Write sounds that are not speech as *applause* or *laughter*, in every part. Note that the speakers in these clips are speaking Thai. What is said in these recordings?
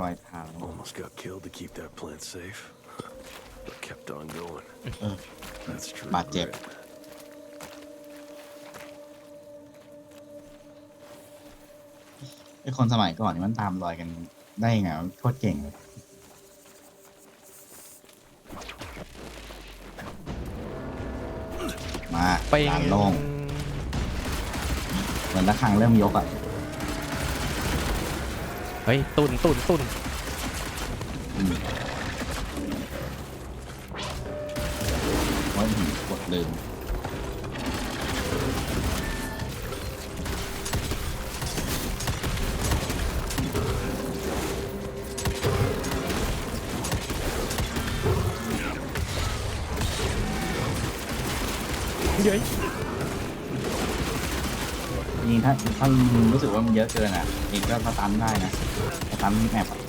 รอยเท้า Almost got killed to keep that plant safe. but kept on going. Uh, That's true. บาดเจ็บ grit. ไอ้คนสมัยก่อนนี่มันตามรอยกันได้ยังไงวะโคตรเก่งเลย มาไปลานโล่งเหมือนระฆังเริ่มยกอะ เฮ้ย ตุนตุนตุนอืมโอ้ยกดลืมเย้ยจริ งๆถ้าถ้ามึงรู้สึกว่ามันเยอะเกินอะเองก็สตันได้นะสตันแมปอะ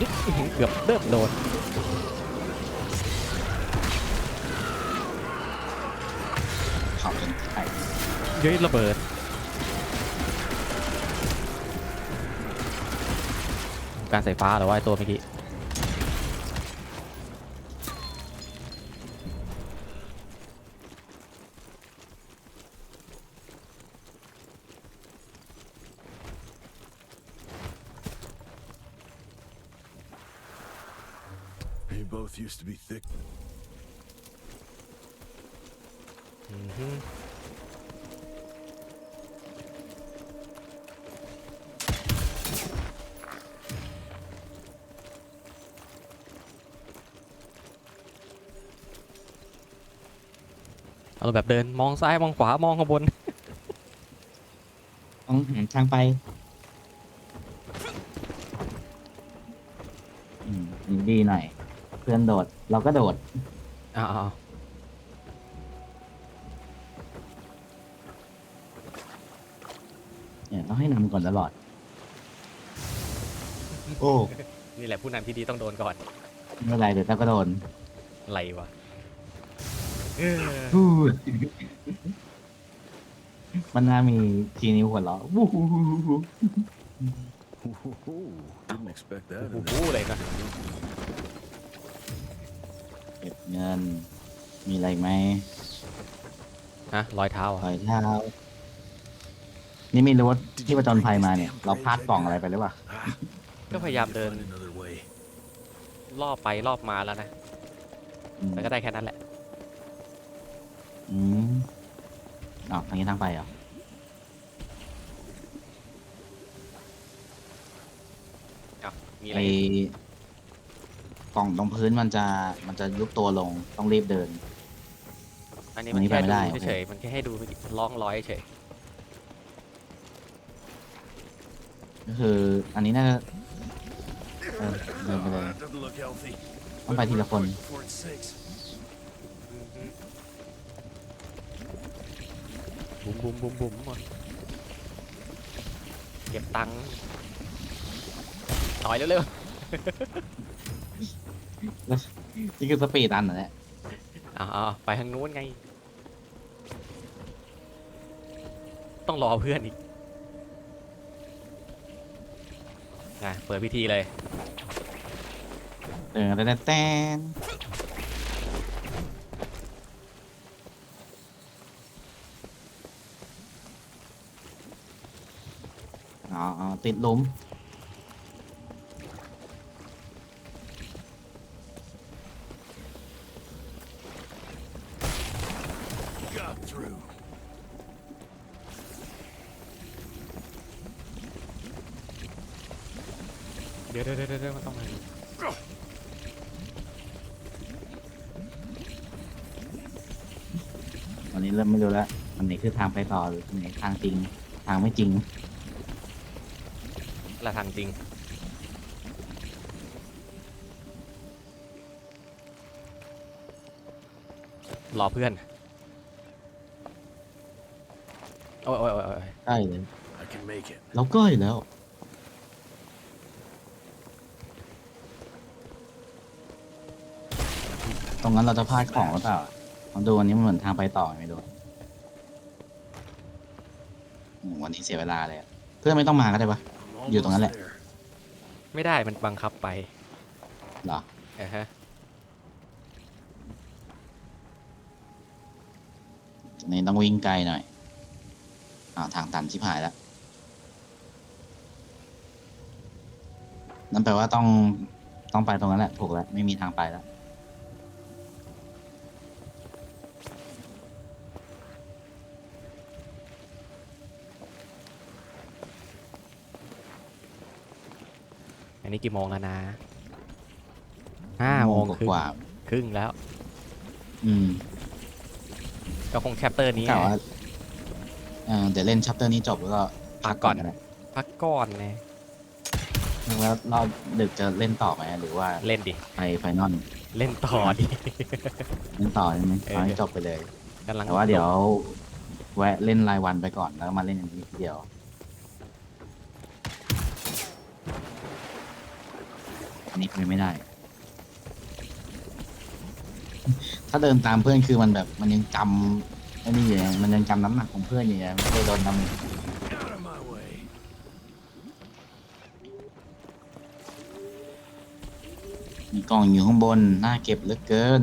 นิดเกือบเริ่มโดนเขาเป็นไข่เย้ยระเบิด การใส่ฟ้าเหรอว่าไอตัวเมื่อกี้ They both used to be thick. อือ เอาแบบเดินมองซ้ายมองขวามองข้างบน ต้องหันทางไปอืมดีหน่อย เพื่อนโดด เราก็โดดอ้าวเนี่ยต้องให้นำก่อนตลอด โอ้นี่แหละผู้นำที่ดีต้องโดนก่อน ไม่เป็นไรเดี๋ยวเราก็โดนอะ ไรวะฮู้มันน่ามีทีนิ้วหัวเราะวู้ฮู้ฮู้ฮู้ฮู้ Ooh, didn't expect that. โอ้ in โห this เลยนะเก็บเงิน มีอะไรอีกไหมฮะรอยเท้าถอะอยเท้านี่ไม่รู้ว่าที่ประจนภัยมาเนี่ย เราพลาดกล่องอะไรไปหรือเปล่า Ah, ก็พยายามเดิน find another way. รอบไปรอบมาแล้วนะอืมแต่ก็ได้แค่นั้นแหละ อืมอ๋อทางนี้ทางไปเหรอมีอะไรไอ้อีกกล่องตรงพื้นมันจะมันจะยุบตัวลงต้องรีบเดิน อันนี้อัมันนนี้แค่ไปไม่ได้ดูโอเค เฉยๆมันแค่ให้ดูล่องรอยเฉยก็คืออันนี้น่าจะเออเดินไปเลย that doesn't look healthy. ต้องไปทีละคน For its sakes. บุ้มบุ้มบุ้มบุ้มหมดเก็บตังค์ถอยเร็วแล้วนี่คือสปีดอันเหรอเนี่ยๆอ่าไปทางนู้นไง ต้องรอเพื่อนอีกนะเปิดพิธีเลย เออแต่แต่แต่อ๋ออ๋อ ติดหลุม Got through. เดี๋ยวเดี๋ยวเดี๋ยวเดี๋ยวมันต้องมาดูวันนี้เริ่มไม่รู้แล้วอันไหนคือทางไปต่อหรืออันไหนทางจริง ทางไม่จริง ละทางจริง รอเพื่อน โอ้ยโอ้ยโอ้ยโอ้ยใกล้เลย I can make it. เราใกล้แล้ว ตรงนั้นเราจะพลาดของหรือเปล่าลองดูอันนี้มันเหมือนทางไปต่อไม่ดูอืมวันนี้เสียเวลาเลยอะเพื่อนไม่ต้องมาก็ได้ปะ I'm Vô tầng almost đó lẹ. there. ไม่ได้มันบังคับไปเหรอเออฮะอันนี้ต้องวิ่งไกลหน่อยอ่าวทางตันชิบหายแล้ว นั่นแปลว่าต้องต้องไปตรงนั้นแหละถูกแล้ว ไม่มีทางไปแล้ว นนี้กี่โมงแล้วนะห้าโมงครึ่งกว่าครึ่งแล้วๆอืมก็คงแชปเตอร์นี้กล่าวว่าเอ่อเดี๋ยวเล่นชัปเตอร์นี้จบแล้วก็พักก่อนก็ได้พักก่อนนะแล้วรอบดึกจะเล่นต่อไหมหรือว่าเล่นดิไปไฟนอลเล่นต่อดิเล่นต่อใช่ไหมเออเอาให้จบไปเลยกำลังแต่ว่าเดี๋ยว แวะเล่นรายวันไปก่อนแล้วก็มาเล่นอย่างนี้ทีเดียว อันนี้ไปไม่ได้ ถ้าเดินตามเพื่อนคือมันแบบมันยังจำไอ้นี่อยู่ไงมันยังจำน้ำหนักของเพื่อนอยู่ไงไม่เคยโดนท Out of my way. ำมีกล่องอยู่ข้างบนน่าเก็บเหลือเกิน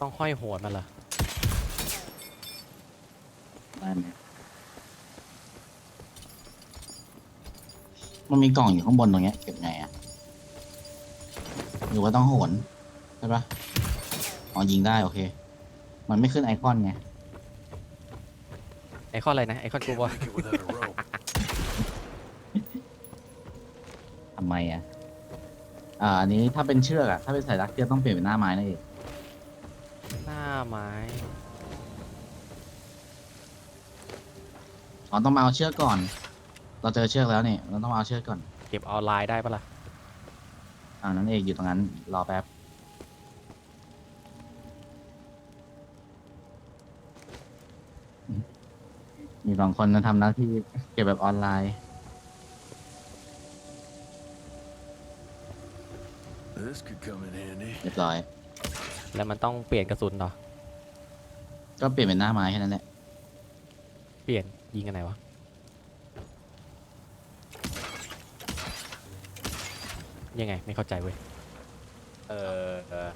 ต้องห้อยโหนมาเหรอได้ไหม มันมีกล่องอยู่ข้างบนตรงเนี้ยเก็บไงอะหรือว่าต้องโหนใช่ปะอ๋อยิงได้โอเค มันไม่ขึ้นไอคอนไง ไอคอนอะไรนะ ไอคอนกู Can't ว่า make it without a rope. ทำไมอะอ่า อันนี้ถ้าเป็นเชือกอะถ้าเป็นสายรักเชือกต้องเปลี่ยนเป็นหน้าไม้นั่นเองหน้าไม้ อ๋อต้องมาเอาเชือกก่อน เราเจอเชือกแล้วนี่เราต้องมาเอาเชือกก่อนเก็บออนไลน์ได้ปะล่ะอ่านั่นเองอยู่ตรงนั้นรอแป๊บมีสองคนนะทำหน้าที่เก็บแบบออนไลน์ This could come in handy. เรียบร้อย แล้วมันต้องเปลี่ยนกระสุนเหรอก็เปลี่ยนเป็นหน้าไม้แค่นั้นแหละเปลี่ยนยิงกันไหนวะ ยังไง ไม่เข้าใจเว้ยเออเออ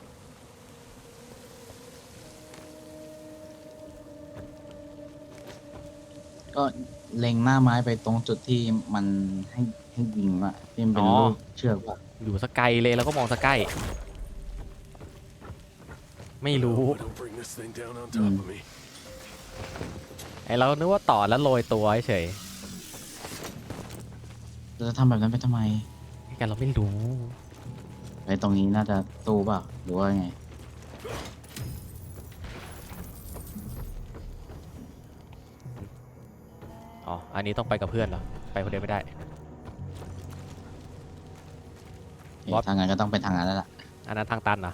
ก็เล็งหน้าไม้ไปตรงจุดที่มันให้ให้ยิงอะที่มันเป็นอ๋อลูกเชือกว่าอยู่สกไกลเลยแล้วก็มองสกไกลไม่รู้ Oh, don't bring this thing down on top of me. ไอเรานึกว่าต่อแล้วโรยตัวเฉย เราจะทำแบบนั้นไปทำไม กันเราไม่รู้ไปตรงนี้น่าจะตู้เปล่าหรือว่าไง อ๋อ อันนี้ต้องไปกับเพื่อนเหรอ ไปคนเดียวไม่ได้ บอส ทางนั้นก็ต้องเป็นทางนั้นแล้วล่ะ อันนั้นทางตันเหรอ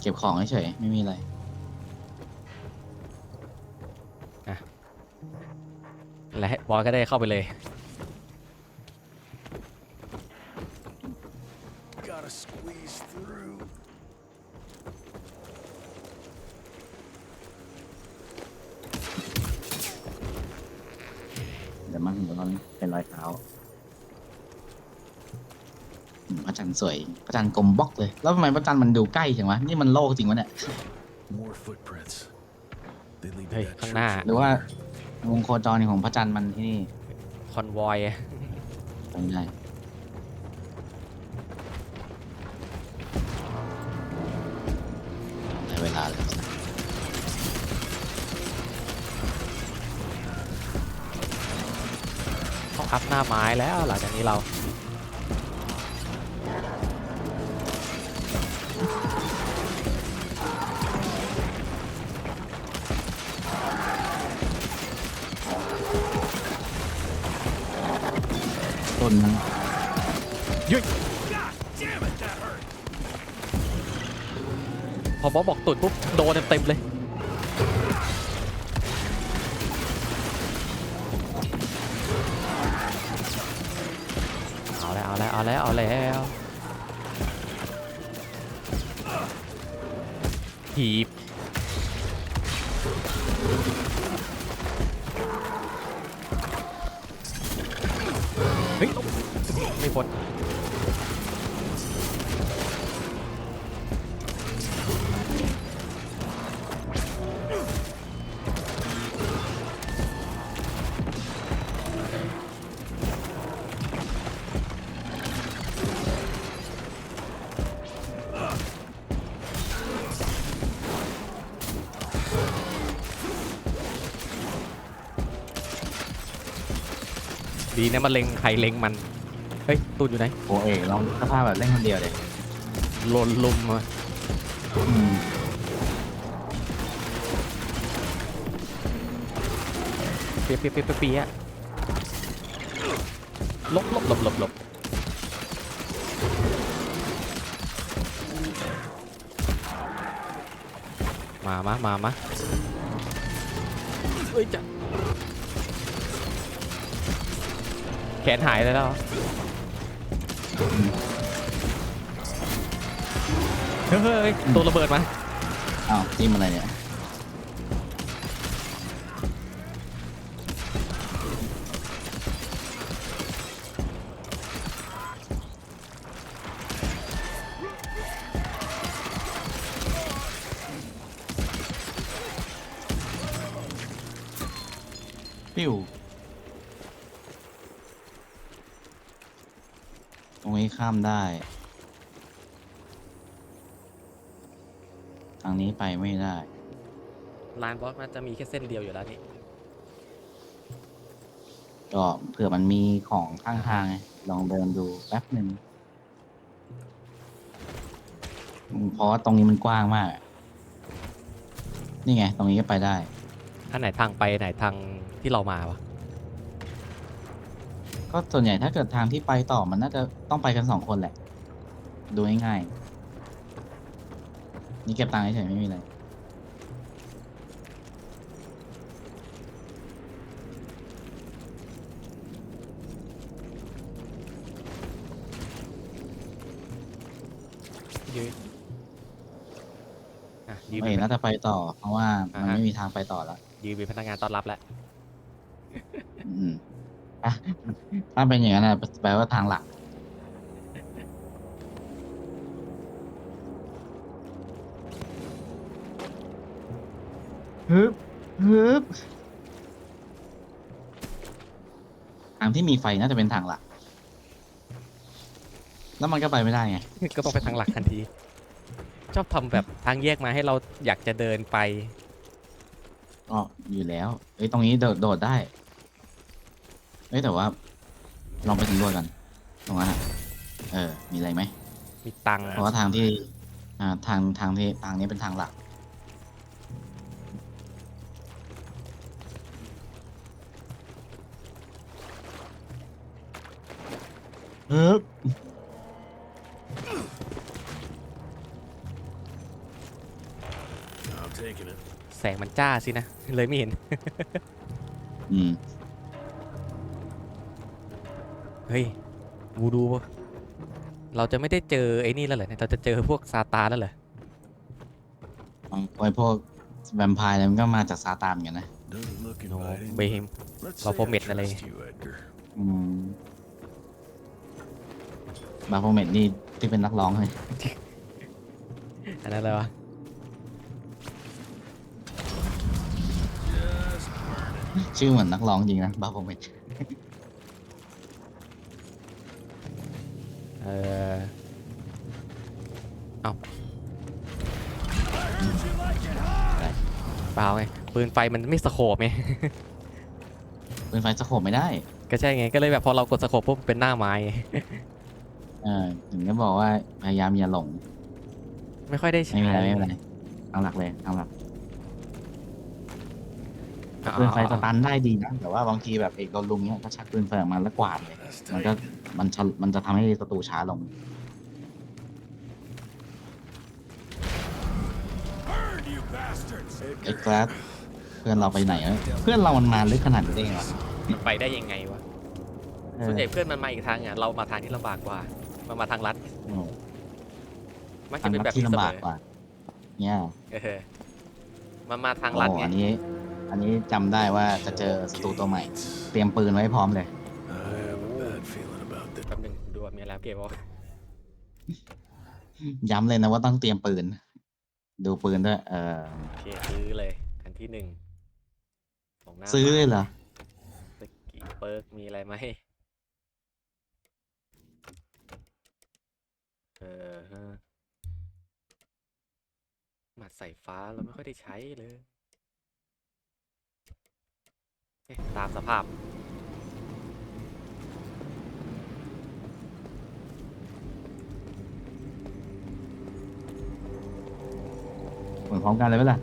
เก็บของเฉยๆไม่มีอะไร และบอสก็ได้เข้าไปเลย เป็นรอยเท้าอืมพระจันทร์สวย พระจันทร์กลมบล็อกเลย แล้วทำไมพระจันทร์มันดูใกล้จังวะ นี่มันโลกจริงวะเนี่ย More footprints. They lead to Hey, that ข้าง church หน้า over หรือว่า there. วงโคจรของพระจันทร์มันที่นี่คอนวอยจำได้ได้าไม้แล้วหลังจากนี้เราต้นนั้นยุยพอบอสบอกตุ่นปุ๊บโดนเต็มๆเลย แล้วเอาแล้วถีบ ดีนะมันเล็งใครเล็งมัน เฮ้ยตูนอยู่ไหนโอเอกลองสภาพแบบเล่นคนเดียวเลยโลนลุมมาอืมเปียเปียเปียเปียเปียหลบหลบหลบหลบหลบมามามามาเฮ้ยจะ ขนหายเลยแล้วเหรอเฮ้ยเฮ้ยตัวระเบิดมาอ้าวจิ้มอะไรเนี่ย ข้ามได้ ทางนี้ไปไม่ได้ ลานบอสมันจะมีแค่เส้นเดียวอยู่แล้วนี่ก็เผื่อมันมีของข้างทางไงลองเดินดูแป๊บหนึ่งอืมเพราะว่าตรงนี้มันกว้างมากอะนี่ไง ตรงนี้ก็ไปได้ อันไหนทางไปไหนทางที่เรามาวะ ก็ส่วนใหญ่ถ้าเกิดทางที่ไปต่อมันน่าจะต้องไปกันสองคนแหละ ดูง่ายๆนี่เก็บตังค์เฉยๆไม่มีอะไรยืนอะยืนเอ้เป็ยนน่าจะไปต่อ เพราะว่ามันอ่าฮะไม่มีทางไปต่อแล้วยืนเป็นพนักงานต้อนรับแล้วอืม อะถ้าเป็นอย่างนั้นนะแปลว่าทางหลัก ฮึบฮึบทางที่มีไฟน่าจะเป็นทางหลัก แล้วมันก็ไปไม่ได้ไง ก็ต้องไปทางหลักทันที ชอบทำแบบทางแยกมาให้เราอยากจะเดินไป ก็อยู่แล้ว เอ้ย ตรงนี้โดดโดดได้ เอ้ยแต่ว่า ลองไปสำรวจกันตรงนั้นอะเออ มีอะไรไหมมีตังค์เพราะว่าทางที่อ่าทางทางที่ทางนี้เป็นทางหลักเฮ้ย I'm taking it. แสงมันจ้าสินะ เลยไม่เห็น อืม เฮ้ยวูดูปะเราจะไม่ได้เจอไอ้นี่แล้วเหรอเนี่ยเราจะเจอพวกซาตานแล้วเหรอไอ้พวกแวมไพร์อะไรมันก็มาจากซาตานเหมือนกันนะ Doesn't look โน inviting. เบฮิม Let's Well, say for I mid na lang trust you, Edgar. อืมบาโฟเมตนี่ที่เป็นนักร้องเลยอันนั้นเลยวะชื่อเหมือนนักร้องจริงนะบาโฟเมต เออเอาเปล่าไงปืนไฟมันไม่สโคบไง ปืนไฟสโคบไม่ได้ ก็ใช่ไงก็เลยแบบพอเรากดสโคปปุ๊บเป็นหน้าไม้ไงเออถึงได้บอกว่าพยายามอย่าหลง ไม่ค่อยได้ใช้ไม่เป็นไรไม่เป็นไรทางหลักเลยทางหลักอ่าปืนไฟสตันได้ดีนะแต่ว่าบางทีแบบเอกโดนลุมเนี้ยก็ชักปืนไฟออกมาแล้วกวาดเลย That's มันก็ tight. มันชะมันจะทำให้ศัตรูช้าลง Burn, you bastards! เอ็กซ์แลเพื่อนเราไปไหนอะเพื่อนเรามันมาลึกขนาดนี้ได้ไงวะมันไปได้ยังไงวะเออส่วนใหญ่เพื่อนมันมาอีกทางอะเรามาทางที่ลำบากกว่า มันมาทางลัดโอ้โหมักทาจะงเป็นลัแบดบที่นี้เสลำมบากอกว่าเนี่ยเออมันมาทางลัดโอ้ไง อันนี้ อันนี้จำได้ว่าจะเจอศัตรูตัวใหม่ เตรียมปืนไว้พร้อมเลย I have a bad feeling about this. แป๊บหนึงดูว่ามีอะไรอัป เกมบอกย้ำเลยนะว่าต้องเตรียมปืน ดูปืนด้วย เออโอเคซื้อเลยอันที่หนึ่งของหน้าซื้อเลยเหรอสกีเปิร์กมีอะไรไหมเออฮะหมัดใส่ฟ้าเราไม่ค่อยได้ใช้เลยเอ๊ะตามสภาพ ร้อมกันเลยไหมล่ะ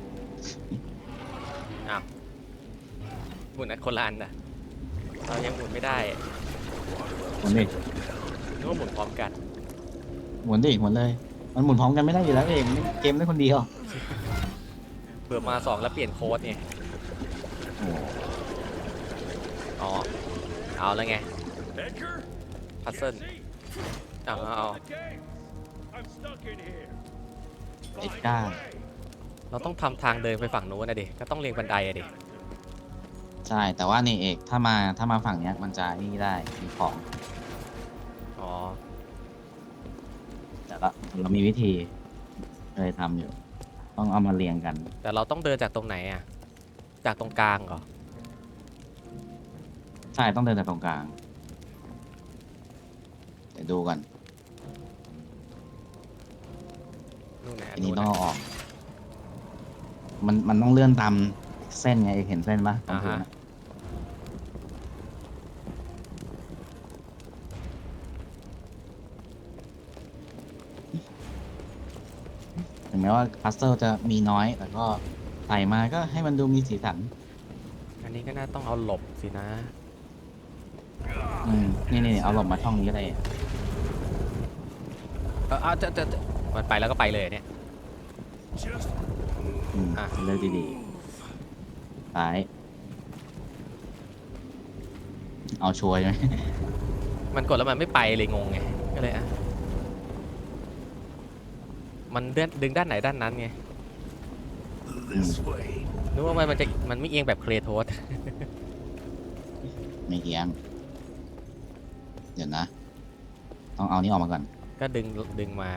หมุนอันคนละอันนะเรายังหมุนไม่ได้หมุนดินึกว่าหมุนพร้อมกัน หมุนดิหมุนเลย มันหมุนพร้อมกันไม่ได้อยู่แล้วเองเกมได้คนเดียวเผื่อมาสองแล้วเปลี่ยนโค้ดไงโอ้อ๋อ เอาแล้วไง Edgar? พัซเซิลเอาเอาเอา I'm stuck in here. เอ็ดก้า เราต้องทำทางเดินไปฝั่งนู้นนะดิ ก็ต้องเรียงบันไดอะดิ ใช่ แต่ว่านี่เอกถ้ามาถ้ามาฝั่งเนี้ยมันจะนี่ได้มีของอ๋อ แต่ละเรามีวิธีเคยทำอยู่ ต้องเอามาเรียงกันแต่เราต้องเดินจากตรงไหนอะจากตรงกลางเหรอ ใช่ต้องเดินจากตรงกลางเดี๋ยวดูกันนู่นนะอันนี้นู่นต้องนะเอาออก มันมันต้องเลื่อนตามเส้นไงเอกเห็นเส้นปะตรงพื้นอ่าอะฮะถึงแม้ว่าพัซเซิลจะมีน้อย แต่ก็ใส่มาก็ให้มันดูมีสีสัน อันนี้ก็น่าต้องเอาหลบสินะ อืม นี่นี่เอาหลบมาช่องนี้ก็ได้เออเอาจะจะจะมันไปแล้วก็ไปเลยเนี่ย Just อืมอะ เลือกดีๆซ้าย เอาชัวร์ใช่ไหม มันกดแล้วมันไม่ไปเลยงงไง ก็เลยอะ มันเดือนดึงด้านไหนด้านนั้นไง this way. นึกว่ามันมันจะมันไม่เอียงแบบเคลโทส ไม่เอียง เดี๋ยวนะ ต้องเอานี้ออกมาก่อน ก็ดึงดึงมา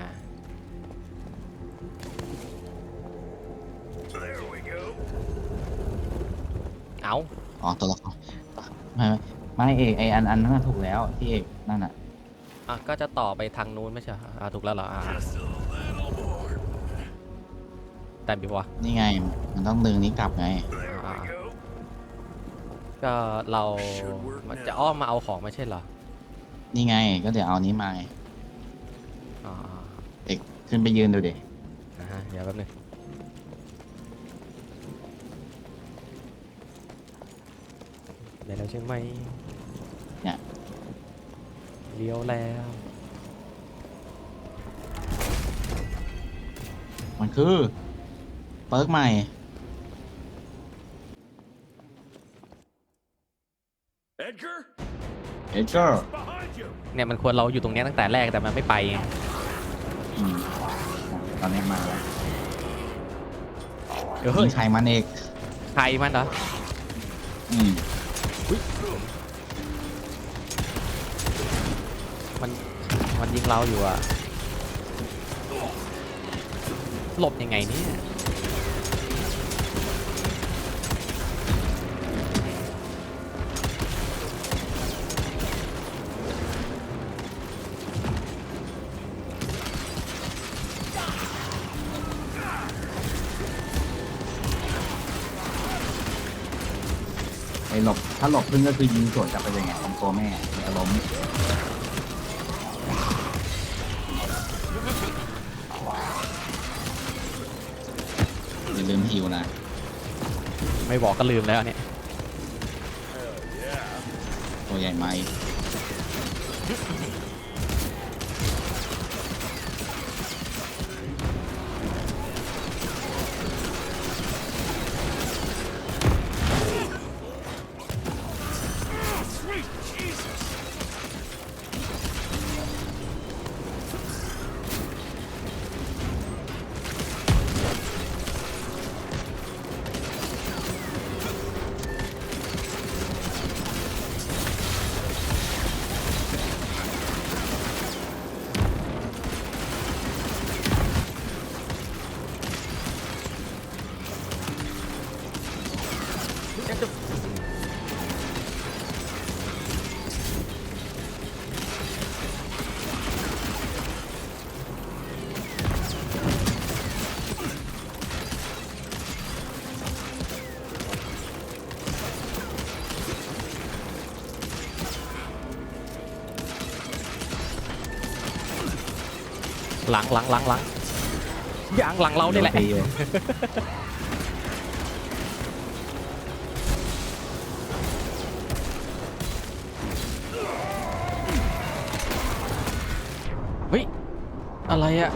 เอาอ๋อตัวละครไม่ไม่ไม่เอกไออันอันนั้นนะถูกแล้วที่เอกนั่นอะอะก็จะต่อไปทางนู้นไม่ใช่เหรออ่าถูกแล้วเหรออ่า Just a little more. แต่บีวะ นี่ไงมันต้องดึงนี้กลับไง There Ah. we go. ก็เรา Should work มันจะ now. อ้อมมาเอาของไม่ใช่เหรอนี่ไงก็เดี๋ยวเอานี้มาไงอ๋อขึ้นไปยืนดูดินะฮะเดี๋ยวแป๊บนึง ได้แล้วใช่ไหมเนี่ย เลี้ยวแล้วมันคือ เปิร์กใหม่ Edgar? เอเจอร์ Behind you. เนี่ยมันควรเราอยู่ตรงเนี้ยตั้งแต่แรกแต่มันไม่ไปไงตอนนี้มาแล้วเดี๋ยวเฮ้ยยิงใครมันเอกใครมันเหรออืม มันมันยิงเราอยู่อะหลบยังไงเนี่ย หลบถ้าหลบขึ้นก็คือยิงสวนกลับไปเลยไงตรงตัวแม่มันจะล้มอย่าลืมฮิวนะไม่บอกก็ลืมแล้วเนี่ยตัวใหญ่ไหม หลังหลังหลังหลังยางหลังเราเนี่ยแหละโดนตีอยู่เฮ้ย อะไรอะ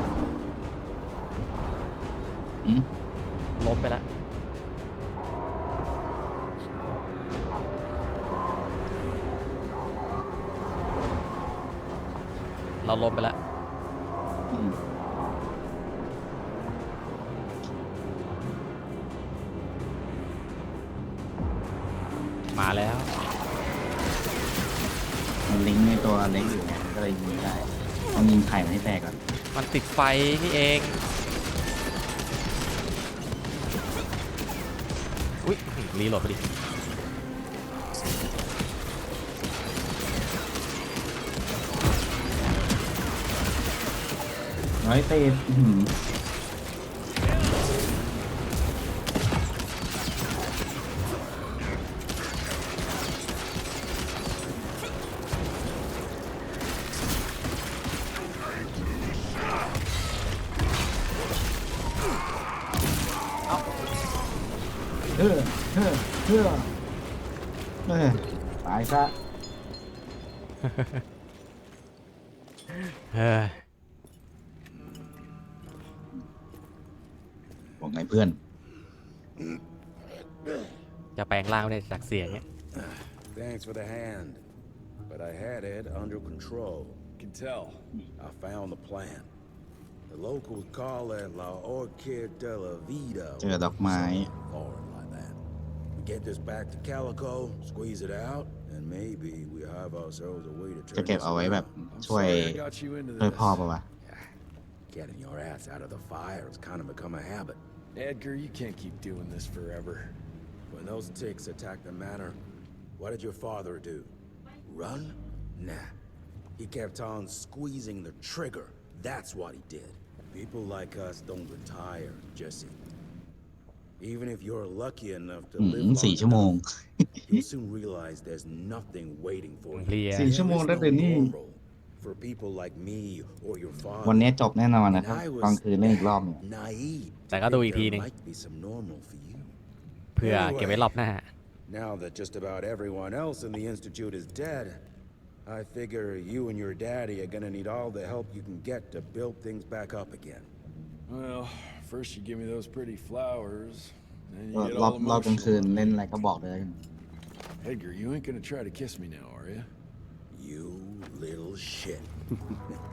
ฟนี่เอง อุ้ยรีโหลดพอดีน้อยเตะ จะแปลงร่างได้จากเสียงเนี่ย Thanks for the hand. But I had it under control. Can tell. I found the plan. The locals call it La Orchid de la Vida. เจอดอกไม้ something foreign like that. We get this back to Calico, squeeze it out, and maybe we have ourselves a way to จะ turn เก็บ this เอาไว้แบบ I'm ช่วย sorry I got you into ช่วย this. พ่อปะวะ Getting your ass out of the fire has kind of become a habit. Edgar, you can't keep doing this forever. When those ticks attacked the manor, what did your father do? Run? Nah. He kept on squeezing the trigger. That's what he did. People like us don't retire, Jesse. Even if you're lucky enough to อื live ม long สี่ชั่วโมง enough, *laughs* you'll soon realize there's nothing waiting for เพลี you. ย สี่ชั่วโมงแล้วเดี๋ยวนี้ normal for people like me or your วัน father. นี้จบแน่นอนนะ And ครับ I ตอน was คืนเล่นอีกรอบหนึง naive. to แต่ก็ดู think อีกที there หนึ่ง might be some normal for you. เพื่อเก็บไว้รอบหน้า Now that just about everyone else in the Institute is dead, I figure you and your daddy are gonna need all the help you can get to build things back up again. Well, first you give me those pretty flowers, then you รอบ get รอบ all รอบกลางคืน emotional. เล่นอะไรก็บอกเลย Edgar, you ain't gonna try to kiss me now, are you? You little shit. *laughs*